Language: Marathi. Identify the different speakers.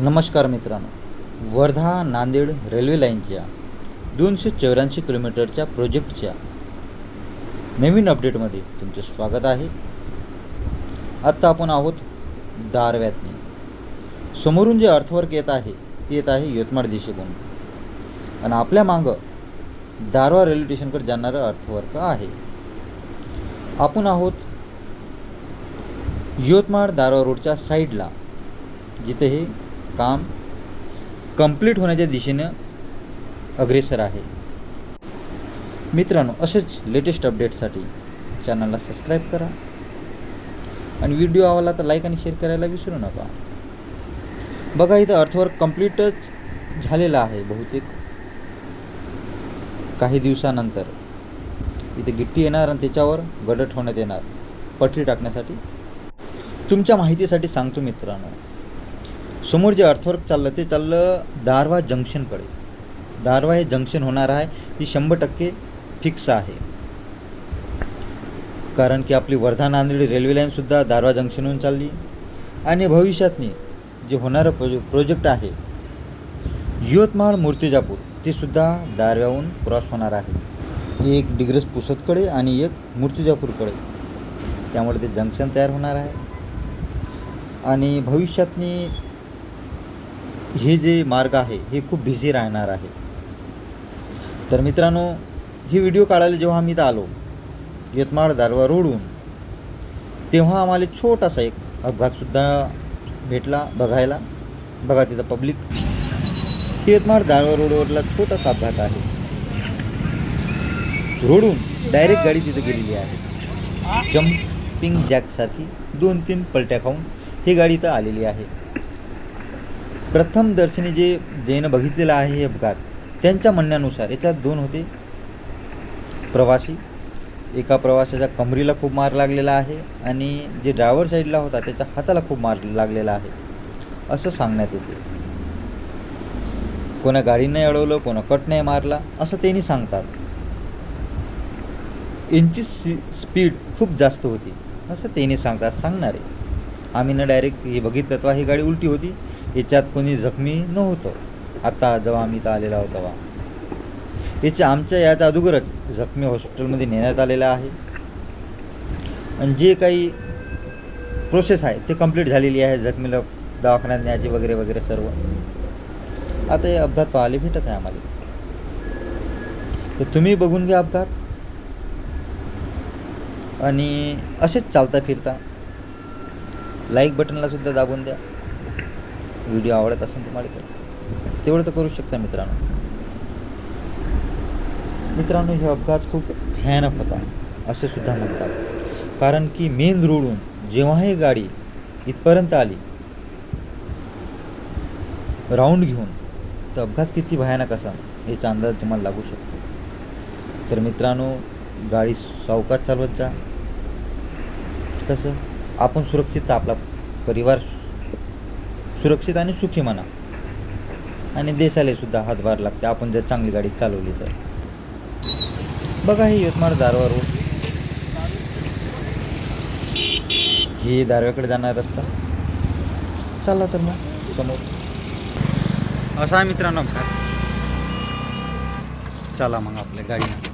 Speaker 1: नमस्कार मित्रांनो. वर्धा नांदेड रेल्वे लाईनच्या दोनशे चौऱ्याऐंशी किलोमीटरच्या प्रोजेक्टच्या नवीन अपडेटमध्ये तुमचे स्वागत आहे. आत्ता आपण आहोत दारव्यातनी. समोरून जे अर्थवर्क येत आहे ते येत आहे यवतमाळ दिशेकडून. आणि आपल्या मागं दारवा रेल्वे स्टेशनकडे जाणारं अर्थवर्क आहे. आपण आहोत यवतमाळ दारवा रोडच्या साईडला जिथे हे काम कंप्लीट होण्याच्या दिशेनं अग्रेसर आहे. मित्रांनो असेच लेटेस्ट अपडेटसाठी चॅनलला सबस्क्राईब करा आणि व्हिडिओ आवडला तर लाईक आणि शेअर करायला विसरू नका. बघा इथं अर्थवर्क कंप्लीटच झालेलं आहे बहुतेक. काही दिवसानंतर इथे गिट्टी येणार आणि त्याच्यावर गडद ठेवण्यात येणार. पटरी टाकण्यासाठी. तुमच्या माहितीसाठी सांगतो मित्रांनो. समोर जे अर्थवर्क चाललं ते चाललं दारवा जंक्शनकडे. दारवा हे जंक्शन होणार आहे ही शंभर टक्के फिक्स आहे. कारण की आपली वर्धा नांदेड रेल्वे लाईनसुद्धा दारवा जंक्शनहून चालली. आणि भविष्यातनी जे होणारं प्रोजे प्रोजेक्ट आहे यवतमाळ मूर्तिजापूर ते सुद्धा दारव्याहून क्रॉस होणार आहे. एक डिग्रस पुसदकडे आणि एक मूर्तिजापूरकडे. त्यामुळे ते जंक्शन तयार होणार आहे. आणि भविष्यातनी हे जे मार्ग आहे हे खूप बिझी राहणार आहे. तर मित्रांनो ही व्हिडिओ काढायला जेव्हा आम्ही इथं आलो यवतमाळ दारवा रोडून तेव्हा आम्हाला छोटासा एक अपघातसुद्धा भेटला बघायला. बघा तिथं पब्लिक यवतमाळ दारवा रोडवरला छोटासा अपघात आहे. रोडून डायरेक्ट गाडी तिथं गेलेली आहे. जम्पिंग जॅकसारखी दोन तीन पलट्या खाऊन ही गाडी इथं आलेली आहे. प्रथम दर्शनी जे जैन बघितलेलं आहे हे अपघात त्यांच्या म्हणण्यानुसार याच्यात दोन होते. प्रवासी एका प्रवाशाच्या कमरीला खूप मार लागलेला आहे आणि जे ड्रायव्हर साईडला होता त्याच्या हाताला खूप मार लागलेला आहे. असं सांगण्यात येते. कोणा गाडीने अडवलं कोणा कट नाही मारला असं त्यांनी सांगतात. यांची सी स्पीड खूप जास्त होती असं त्यांनी सांगतात सांगणारे. आम्ही ना डायरेक्ट हे बघितलं तेव्हा ही गाडी उलटी होती. याच्यात कोणी जखमी नव्हतं. आता जेव्हा आम्ही इथं आलेला होता तेव्हा. याच्या आमच्या याच्या अगोदरच जखमी हॉस्पिटलमध्ये नेण्यात आलेलं आहे. आणि जे काही प्रोसेस आहे ते कंप्लीट झालेली आहे जखमीला दवाखान्यात न्यायची वगैरे वगैरे सर्व. आता हे अपघात पाहायला भेटत आहे आम्हाला. तर तुम्ही बघून घ्या अपघात. आणि असेच चालता फिरता लाईक बटनला सुद्धा दाबून द्या. व्हिडिओ आवडत असेल तुम्हाला तर. तेवढं तर करू शकता मित्रांनो. मित्रांनो हे अपघात खूप भयानक होता असे सुद्धा म्हणतात. कारण की मेन रोडून जेव्हा ही गाडी इथपर्यंत आली राऊंड घेऊन तर अपघात किती भयानक असा याचा अंदाज तुम्हाला लागू शकतो. तर मित्रांनो गाडी सावकाश चालवत जा. कसं? आपण सुरक्षित आपला परिवार सुरक्षित आणि सुखी म्हणा. आणि देशाला सुद्धा हातभार लागते. आपण जर चांगली गाडी चालवली तर. बघा हे यवतमाळ दारवा रोड ही दारव्याकडे जाणार रस्ता. चला तर मग समोर. असा मित्रांनो. चला मग आपल्या गाडीनं.